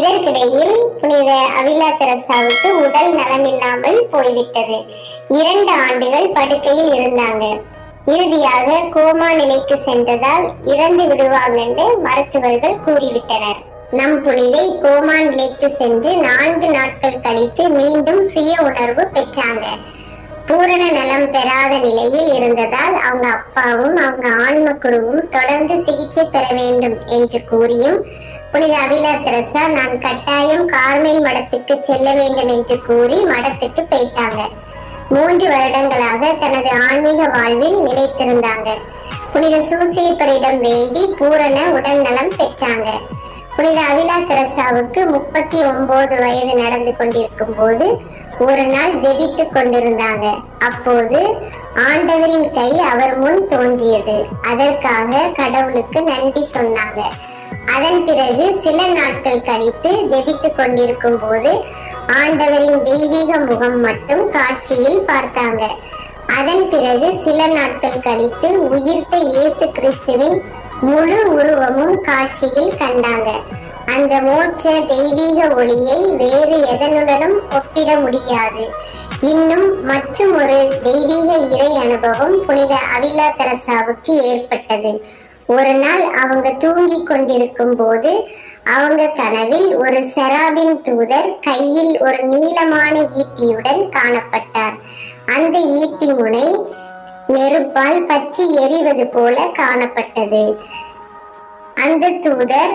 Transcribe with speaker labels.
Speaker 1: இதற்கிடையில் புனித அவிலா தெரசாவுக்கு உடல் நலமில்லாமல் போய்விட்டது. இரண்டு ஆண்டுகள் படுக்கையில் இருந்தாங்க. இறுதியாக கோமா நிலைக்கு சென்றதால் இறந்து விடுவாங்கன்னு மருத்துவர்கள் கூறிவிட்டனர். நம் புனிதை கோமா நிலைக்கு சென்று நான்கு நாட்கள் கழித்து மீண்டும் சுய உணர்வு பெற்றாங்க. பூரண நலம் பெறாத நிலையில் இருந்ததால் அவங்க அப்பாவும் அவங்க ஆன்ம குருவும் தொடர்ந்து சிகிச்சை பெற வேண்டும் என்று கூறியும் புனித அபிலா தெரசா நான் கட்டாயம் கார்மேல் மடத்துக்கு செல்ல வேண்டும் என்று கூறி மடத்துக்கு போயிட்டாங்க. மூன்று வருடங்களாக தனது ஆன்மீக வாழ்வில் நிலைத்திருந்தாங்க. புனித சூசேப்பரிடம் வேண்டி பூரண உடல் நலம் பெற்றாங்க. புனித அவிலா தெரசாவுக்கு முப்பத்தி ஒன்பது வயது நடந்து கொண்டிருக்கும் போது ஒரு நாள் ஜெபித்து கொண்டிருந்தாங்க. அப்போது ஆண்டவரின் கை அவர் முன் தோன்றியது. அதற்காக கடவுளுக்கு நன்றி சொன்னாங்க. அதன் பிறகு சில நாட்கள் கழித்து ஜெபித்து கொண்டிருக்கும் போது ஆண்டவரின் தெய்வீக முகம் மட்டும் காட்சியில் பார்த்தாங்க. அதன் பிறகு சில நாட்கள் கழித்து உயிர்த்த இயேசு கிறிஸ்துவின் முழு உருவமும் காட்சியில் கண்டாங்க. அந்த மோட்ச தெய்வீக ஒளியை வேறு எதனுடனும் ஒப்பிட முடியாது. இன்னும் மற்றும் ஒரு தெய்வீக இறை அனுபவம் புனித அவிலா தெரசாவுக்கு ஏற்பட்டது. ஒரு நாள் அவங்க தூங்கி கொண்டிருக்கும் போது அவங்க கனவில் ஒரு செராபின் தூதர் கையில் ஒரு நீளமான ஈட்டியுடன் காணப்பட்டார். அந்த ஈட்டி முனை நெருப்பால் பற்றி எரிவது போல காணப்பட்டது. அந்த தூதர்